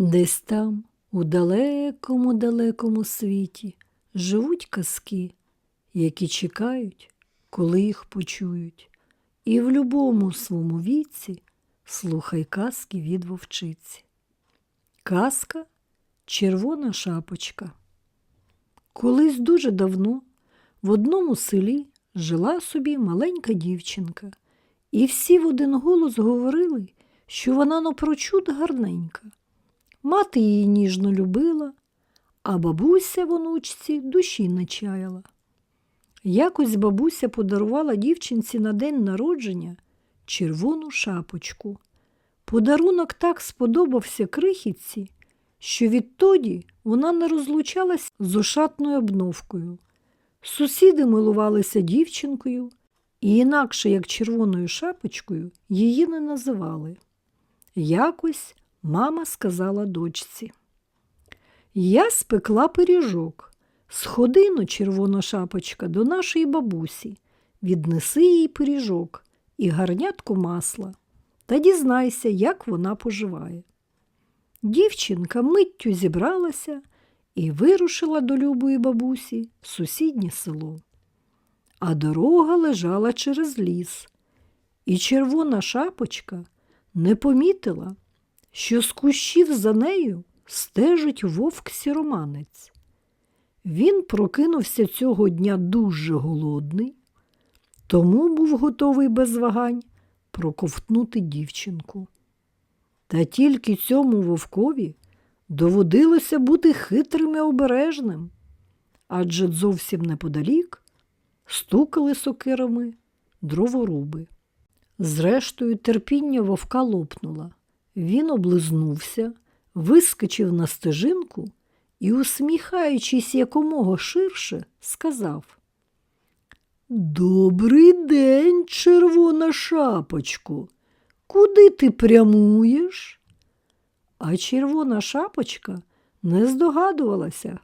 Десь там, у далекому далекому світі, живуть казки, які чекають, коли їх почують. І в любому своєму віці слухай казки від вовчиці. Казка Червона шапочка. Колись дуже давно в одному селі жила собі маленька дівчинка, і всі в один голос говорили, що вона напрочуд гарненька. Мати її ніжно любила, а бабуся в онучці душі не чаяла. Якось бабуся подарувала дівчинці на день народження червону шапочку. Подарунок так сподобався крихітці, що відтоді вона не розлучалась з ошатною обновкою. Сусіди милувалися дівчинкою, і інакше як червоною шапочкою її не називали. Якось мама сказала дочці. Я спекла пиріжок. Сходи но, червона шапочка, до нашої бабусі, віднеси їй пиріжок і гарнятку масла, та дізнайся, як вона поживає. Дівчинка миттю зібралася і вирушила до любої бабусі в сусіднє село. А дорога лежала через ліс, і червона шапочка не помітила, що з кущів за нею стежить вовк сіроманець. Він прокинувся цього дня дуже голодний, тому був готовий без вагань проковтнути дівчинку. Та тільки цьому вовкові доводилося бути хитрим і обережним, адже зовсім неподалік стукали сокирами дроворуби. Зрештою, терпіння вовка лопнула. Він облизнувся, вискочив на стежинку і, усміхаючись якомога ширше, сказав Добрий день, червона шапочко. Куди ти прямуєш? А червона шапочка не здогадувалася,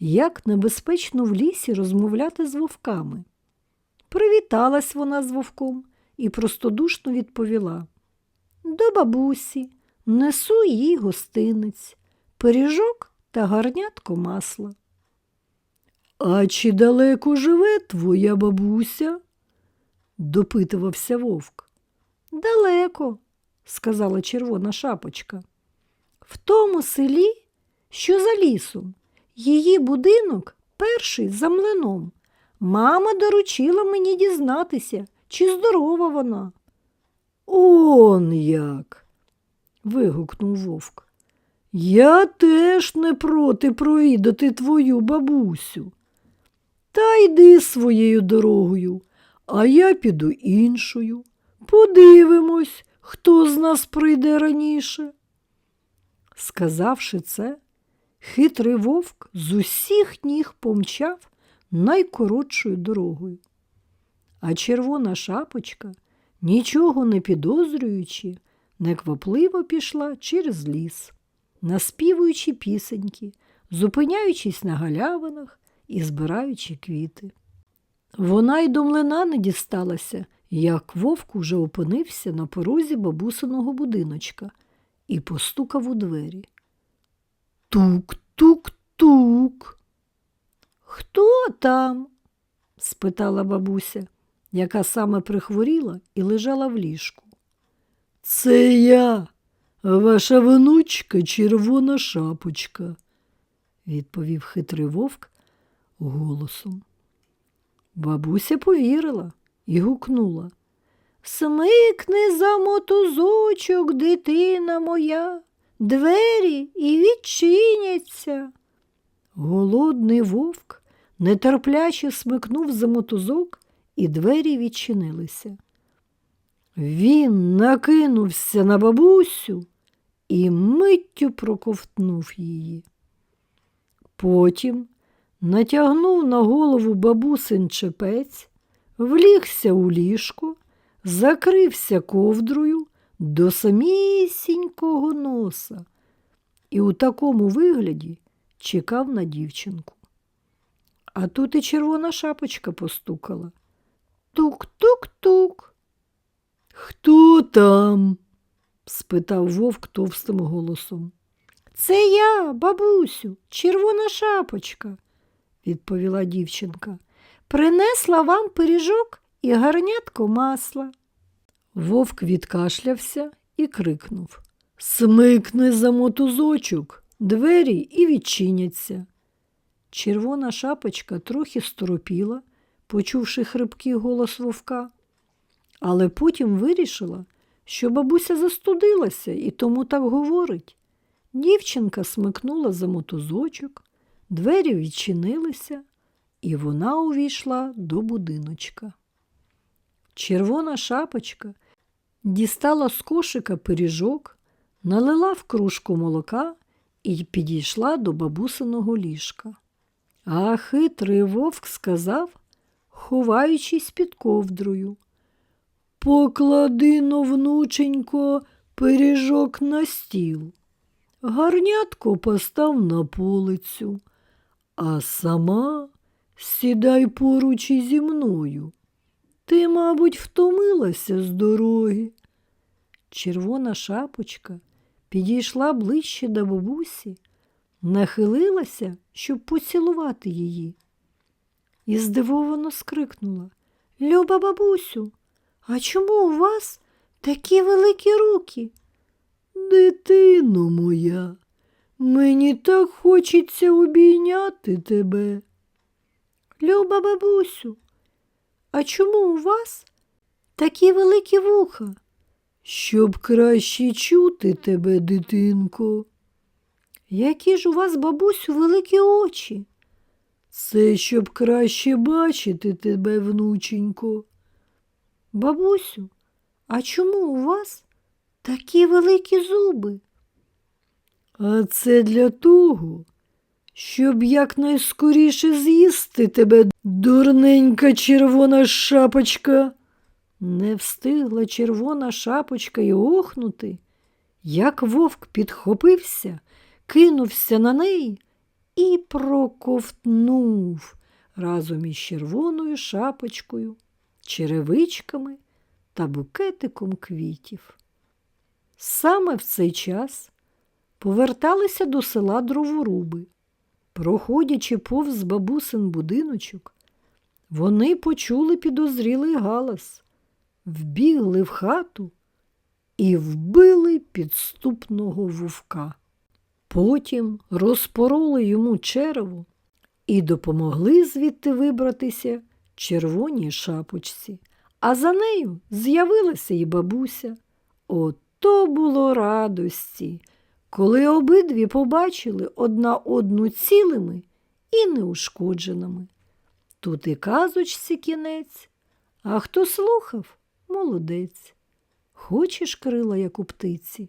як небезпечно в лісі розмовляти з вовками. Привіталась вона з вовком і простодушно відповіла До бабусі, несу їй гостинець, пиріжок та гарнятко масла. А чи далеко живе твоя бабуся? допитувався вовк. Далеко, сказала червона шапочка. В тому селі, що за лісом, її будинок перший за млином. Мама доручила мені дізнатися, чи здорова вона. Он як. вигукнув вовк. Я теж не проти провідати твою бабусю. Та йди своєю дорогою, а я піду іншою. Подивимось, хто з нас прийде раніше. Сказавши це, хитрий вовк з усіх ніг помчав найкоротшою дорогою. А червона шапочка, нічого не підозрюючи, неквапливо пішла через ліс, наспівуючи пісеньки, зупиняючись на галявинах і збираючи квіти. Вона й до млина не дісталася, як вовк уже опинився на порозі бабусиного будиночка і постукав у двері. Тук-тук-тук. Хто там? спитала бабуся, яка саме прихворіла і лежала в ліжку. Це я, ваша внучка червона шапочка, відповів хитрий вовк голосом. Бабуся повірила і гукнула. Смикни за мотузочок, дитина моя, двері і відчиняться. Голодний вовк нетерпляче смикнув за мотузок, і двері відчинилися. Він накинувся на бабусю і миттю проковтнув її. Потім натягнув на голову бабусин чепець, влігся у ліжко, закрився ковдрою до самісінького носа і у такому вигляді чекав на дівчинку. А тут і червона шапочка постукала. Тук-тук-тук. Хто там? спитав вовк товстим голосом. Це я, бабусю, червона шапочка, відповіла дівчинка. Принесла вам пиріжок і гарнятко масла. Вовк відкашлявся і крикнув Смикни за мотузочок, двері і відчиняться. Червона шапочка трохи сторопіла, почувши хрипкий голос вовка, але потім вирішила, що бабуся застудилася і тому так говорить. Дівчинка смикнула за мотузочок, двері відчинилися, і вона увійшла до будиночка. Червона шапочка дістала з кошика пиріжок, налила в кружку молока і підійшла до бабусиного ліжка. А хитрий вовк сказав, ховаючись під ковдрою. Поклади но, внученько, пиріжок на стіл. Гарнятко постав на полицю, а сама сідай поруч ізі мною. Ти, мабуть, втомилася з дороги. Червона шапочка підійшла ближче до бабусі, нахилилася, щоб поцілувати її. І здивовано скрикнула Люба бабусю, а чому у вас такі великі руки? Дитино моя, мені так хочеться обійняти тебе. Люба бабусю, а чому у вас такі великі вуха? Щоб краще чути тебе, дитинко. Які ж у вас, бабусю, великі очі? Це щоб краще бачити тебе, внученько. Бабусю, а чому у вас такі великі зуби? А це для того, щоб якнайскоріше з'їсти тебе, дурненька червона шапочка. Не встигла червона шапочка й охнути, як вовк підхопився, кинувся на неї і проковтнув разом із червоною шапочкою, черевичками та букетиком квітів. Саме в цей час поверталися до села дроворуби. Проходячи повз бабусин будиночок, вони почули підозрілий галас, вбігли в хату і вбили підступного вовка. Потім розпороли йому черево і допомогли звідти вибратися червоній шапочці, а за нею з'явилася і бабуся. Ото було радості, коли обидві побачили одна одну цілими і неушкодженими. Тут і казочці кінець, а хто слухав молодець. Хочеш крила, як у птиці,